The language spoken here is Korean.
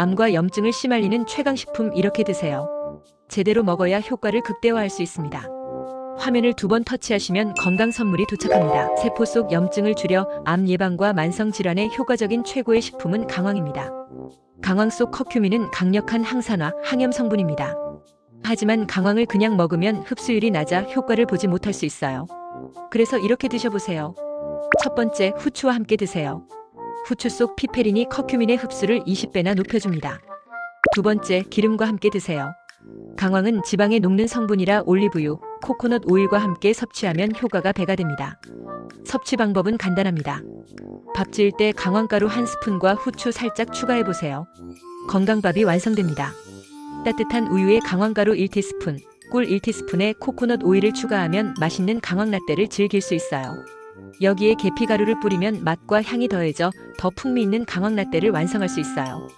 암과 염증을 심할리는 최강식품 이렇게 드세요. 제대로 먹어야 효과를 극대화할 수 있습니다. 화면을 두 번 터치하시면 건강 선물이 도착합니다. 세포 속 염증을 줄여 암 예방과 만성 질환에 효과적인 최고의 식품은 강황입니다. 강황 속 커큐민은 강력한 항산화, 항염 성분입니다. 하지만 강황을 그냥 먹으면 흡수율이 낮아 효과를 보지 못할 수 있어요. 그래서 이렇게 드셔보세요. 첫 번째, 후추와 함께 드세요. 후추 속 피페린이 커큐민의 흡수를 20배나 높여줍니다. 두 번째, 기름과 함께 드세요. 강황은 지방에 녹는 성분이라 올리브유, 코코넛 오일과 함께 섭취하면 효과가 배가 됩니다. 섭취 방법은 간단합니다. 밥 지을 때 강황가루 한 스푼과 후추 살짝 추가해 보세요. 건강밥이 완성됩니다. 따뜻한 우유에 강황가루 1티스푼, 꿀 1티스푼에 코코넛 오일을 추가하면 맛있는 강황 라떼를 즐길 수 있어요. 여기에 계피가루를 뿌리면 맛과 향이 더해져 더 풍미 있는 강황 라떼를 완성할 수 있어요.